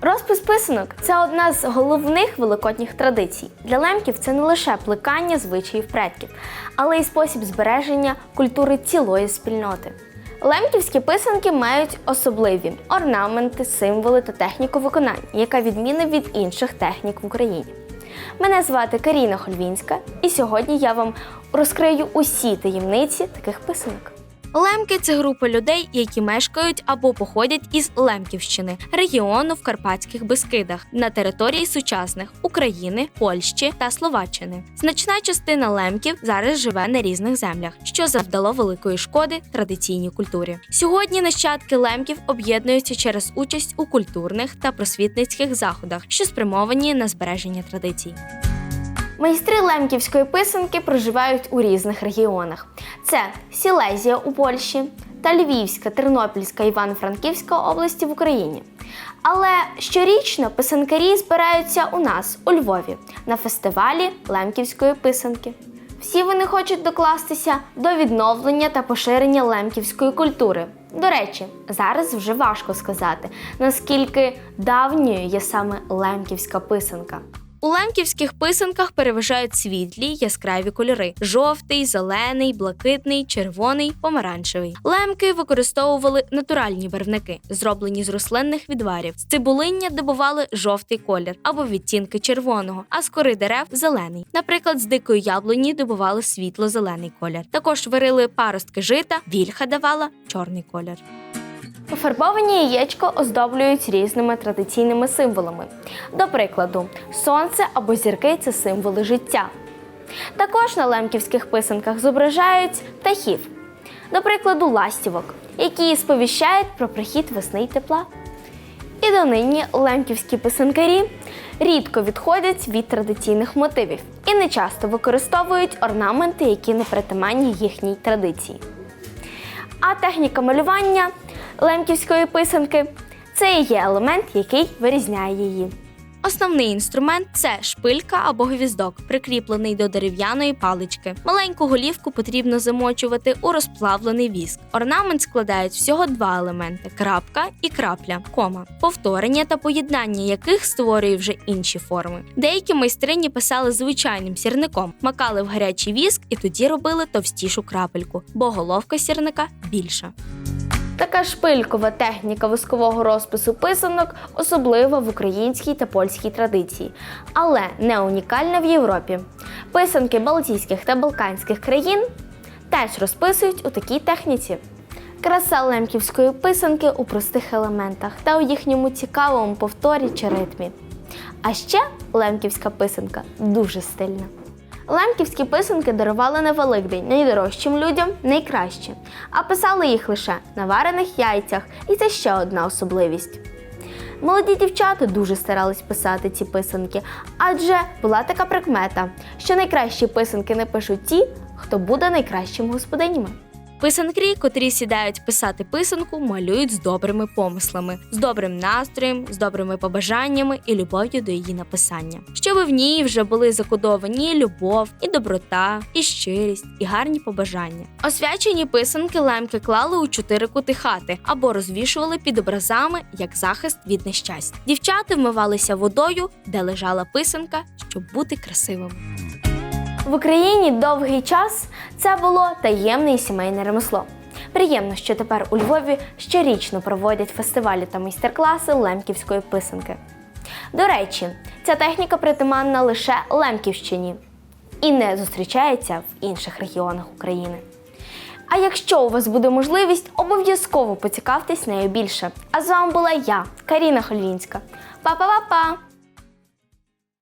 Розпис писанок це одна з головних великодніх традицій. Для лемків це не лише плекання звичаїв предків, але й спосіб збереження культури цілої спільноти. Лемківські писанки мають особливі орнаменти, символи та техніку виконання, яка відмінна від інших технік в Україні. Мене звати Каріна Хольвінська, і сьогодні я вам розкрию усі таємниці таких писанок. Лемки це група людей, які мешкають або походять із Лемківщини, регіону в Карпатських Бескидах на території сучасних України, Польщі та Словаччини. Значна частина лемків зараз живе на різних землях, що завдало великої шкоди традиційній культурі. Сьогодні нащадки лемків об'єднуються через участь у культурних та просвітницьких заходах, що спрямовані на збереження традицій. Майстри лемківської писанки проживають у різних регіонах: це Сілезія у Польщі та Львівська, Тернопільська, Івано-Франківська області в Україні. Але щорічно писанкарі збираються у нас у Львові на фестивалі лемківської писанки. Всі вони хочуть докластися до відновлення та поширення лемківської культури. До речі, зараз вже важко сказати, наскільки давньою є саме лемківська писанка. У лемківських писанках переважають світлі яскраві кольори: жовтий, зелений, блакитний, червоний, помаранчевий. Лемки використовували натуральні барвники, зроблені з рослинних відварів. З цибулиння добували жовтий колір або відтінки червоного, а з кори дерев зелений. Наприклад, з дикої яблуні добували світло-зелений колір. Також варили паростки жита, вільха давала чорний колір. Пофарбовані яєчко оздоблюють різними традиційними символами. До прикладу, сонце або зірки це символи життя. Також на лемківських писанках зображають птахів, до прикладу, ластівок, які сповіщають про прихід весни й тепла. І донині лемківські писанкарі рідко відходять від традиційних мотивів і не часто використовують орнаменти, які не притаманні їхній традиції. А техніка малювання лемківської писанки це і є елемент, який вирізняє її. Основний інструмент це шпилька або гвіздок, прикріплений до дерев'яної палички. Маленьку голівку потрібно замочувати у розплавлений віск. Орнамент складають всього два елементи: крапка і крапля, кома, повторення та поєднання яких створює вже інші форми. Деякі майстрині писали звичайним сірником, макали в гарячий віск і тоді робили товстішу крапельку, бо головка сірника більша. Така шпилькова техніка воскового розпису писанок особлива в українській та польській традиції, але не унікальна в Європі. Писанки балтійських та балканських країн теж розписують у такій техніці. Краса лемківської писанки у простих елементах та у їхньому цікавому повторі чи ритмі. А ще лемківська писанка дуже стильна. Лемківські писанки дарували на Великдень найдорожчим людям найкраще, а писали їх лише на варених яйцях, і це ще одна особливість. Молоді дівчата дуже старались писати ці писанки, адже була така прикмета, що найкращі писанки не пишуть ті, хто буде найкращими господинями. Писанкрі, котрі сідають писати писанку, малюють з добрими помислами, з добрим настроєм, з добрими побажаннями і любов'ю до її написання. Щоб в ній вже були закодовані любов, і доброта, і щирість, і гарні побажання. Освячені писанки лемки клали у чотири кути хати або розвішували під образами як захист від нещастя. Дівчата вмивалися водою, де лежала писанка, щоб бути красивими. В Україні довгий час це було таємне і сімейне ремесло. Приємно, що тепер у Львові щорічно проводять фестивалі та майстер-класи лемківської писанки. До речі, ця техніка притаманна лише Лемківщині і не зустрічається в інших регіонах України. А якщо у вас буде можливість, обов'язково поцікавтесь нею більше. А з вами була я, Каріна Хольвінська. Па-па-па-па!